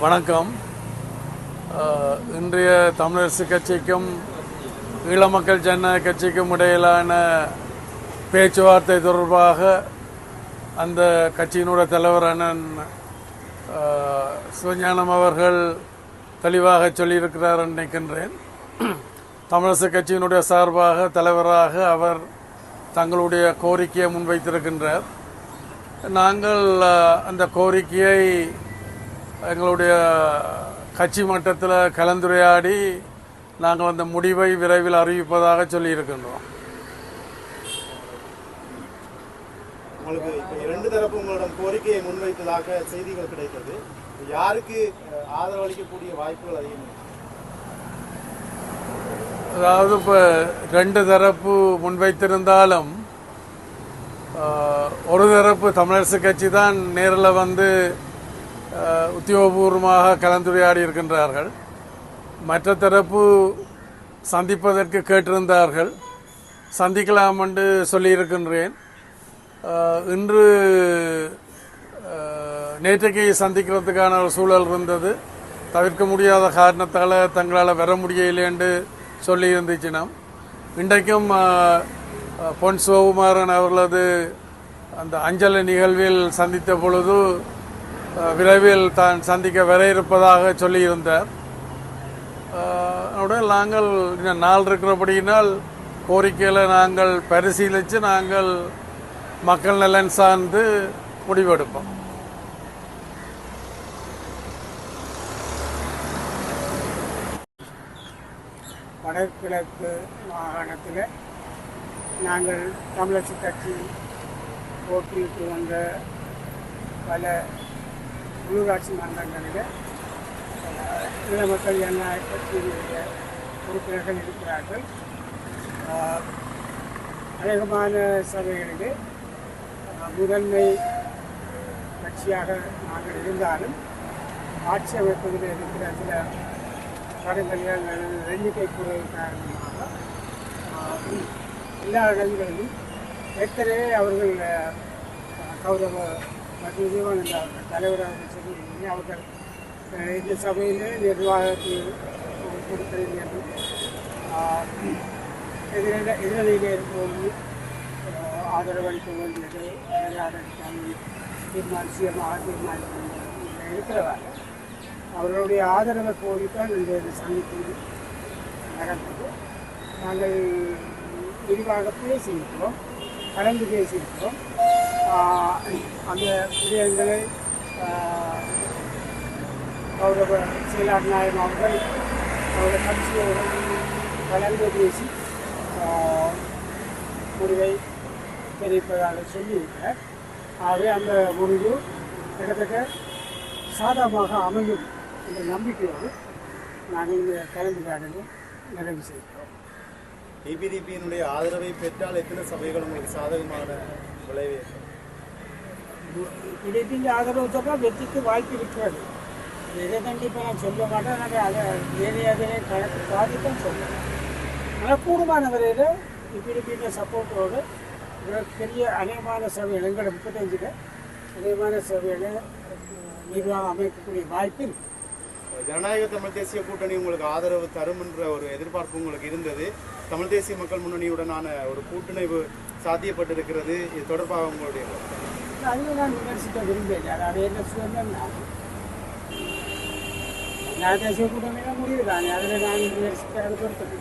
வணக்கம். இன்றைய தமிழரசு கட்சிக்கும் ஈழ மக்கள் ஜனநாயக கட்சிக்கும் இடையிலான பேச்சுவார்த்தை தொடர்பாக அந்த கட்சியினுடைய தலைவர் அண்ணன் சிவஞானம் அவர்கள் தெளிவாக சொல்லியிருக்கிறார் நினைக்கின்றேன். தமிழரசு கட்சியினுடைய சார்பாக தலைவராக அவர் தங்களுடைய கோரிக்கையை முன்வைத்திருக்கின்றார். நாங்கள் அந்த கோரிக்கையை எங்களுடைய கட்சி மட்டத்தில் கலந்துரையாடி நாங்கள் அந்த முடிவை விரைவில் அறிவிப்பதாக சொல்லியிருக்கின்றோம் உங்களுக்கு இப்ப இரண்டு தரப்பு உங்களிடம் கோரிக்கையை முன்வைத்ததாக செய்திகள் கிடைத்தது யாருக்கு அஹ், ஆதரவு அளிக்கக்கூடிய வாய்ப்புகள் அதிகம்? அதாவது இப்போ ரெண்டு தரப்பு முன்வைத்திருந்தாலும் ஒரு தரப்பு தமிழரசு கட்சி தான் நேரில் வந்து உத்தியோகபூர்வமாக கலந்துரையாடி இருக்கின்றார்கள். மற்ற தரப்பு சந்திப்பதற்கு கேட்டிருந்தார்கள். சந்திக்கலாம் என்று சொல்லியிருக்கின்றேன் இன்று நேற்றைக்கு சந்திக்கிறதுக்கான ஒரு சூழல் இருந்தது. தவிர்க்க முடியாத காரணத்தால் தங்களால் வர முடியலை என்று சொல்லி இன்றைக்கும் பொன் சிவகுமாரன் அவர்களது அந்த அஞ்சலி நிகழ்வில் சந்தித்த பொழுது விரைவில் தான் சந்திக்க வர இருப்பதாக சொல்லியிருந்தார். அதோட நாங்கள் இன்னும் நாள் இருக்கிறபடியினால் கோரிக்கையில் நாங்கள் பரிசீலித்து நாங்கள் மக்கள் நலன் சார்ந்து முடிவெடுப்போம். வடகிழக்கு மாகாணத்தில் நாங்கள் தமிழரசு கட்சி போட்டியிட்டு வந்த பல உள்ளூராட்சி மன்றங்களில் அஹ், மக்கள் ஜனநாயக கட்சியினுடைய உறுப்பினர்கள் இருக்கிறார்கள். அநேகமான சபைகளிலே முதன்மை கட்சியாக நாங்கள் இருந்தாலும் ஆட்சி அமைப்பதில் இருக்கிற சில தடங்கல்கள் எண்ணிக்கை குறைவு காரணமாக எல்லா இடங்களிலும் ஏற்கனவே அவர்கள் கௌரவ மற்றும் ஜீவானந்த அவர்கள் தலைவராக சொல்லி அவர்கள் இந்த சபையிலே நிர்வாகத்தை கொடுக்கிறேன் என்றும் ஆஹ், எதிரில எதிரணியிலே இருப்பவர்கள் ஆதரவளிக்க வேண்டியது ஆதரவளிக்காமல் தீர்மானிச்சியமாக தீர்மானிக்க இருக்கிறவர் அவர்களுடைய ஆதரவை கோரித்தான் இந்த சந்திப்பு நடந்தது நாங்கள் விரிவாக பேசியிருக்கிறோம் கலந்து பேசியிருக்கிறோம் அந்த விடயங்களை கௌரவ செயலாளர் நாயகம் அவர்கள் அவருடைய கட்சியோடு கலந்து பேசி முடிவை தெரிவிப்பதாக சொல்லியிருக்கிறார். ஆகவே அந்த முடிவு கிட்டத்தட்ட சாதகமாக அமையும் என்ற நம்பிக்கையோடு நாங்கள் இந்த கலந்துரையாடலை நிறைவு செய்கிறோம். டிபிடிபியினுடைய ஆதரவை பெற்றால் எத்தனை சபைகள் உங்களுக்கு சாதகமான விளைவு இடைப்பின் ஆதரவு சொன்னால் வெற்றிக்கு வாய்ப்பு இருக்கிறது இதை கண்டிப்பாக நான் சொல்ல மாட்டேன் நாங்கள் அதை ஏரியாவிலே கணக்கு பாதிப்பும் சொல்லுவேன் ஆனால் கூடுமான வரையில் இப்பிடிப்பின சப்போர்ட்டோடு பெரிய அநேகமான சபைகள் எங்களோட முப்பத்தஞ்சில் அநேகமான சபையில் நிர்வாகம் அமைக்கக்கூடிய வாய்ப்பு ஜனநாயக தமிழ் தேசிய கூட்டணி உங்களுக்கு ஆதரவு தரும் என்ற ஒரு எதிர்பார்ப்பு உங்களுக்கு இருந்தது. தமிழ் தேசிய மக்கள் முன்னணியுடனான ஒரு கூட்டணிவு சாத்தியப்பட்டிருக்கிறது. இது தொடர்பாக உங்களுடைய கருத்து. நான் விமர்சிக்க விரும்பல அதை என்ன சொன்னேன் நான் தேசிய கூட்டணியில் முடிவு தானே அதில் நான் விமர்சிக்கிறது பொறுத்தது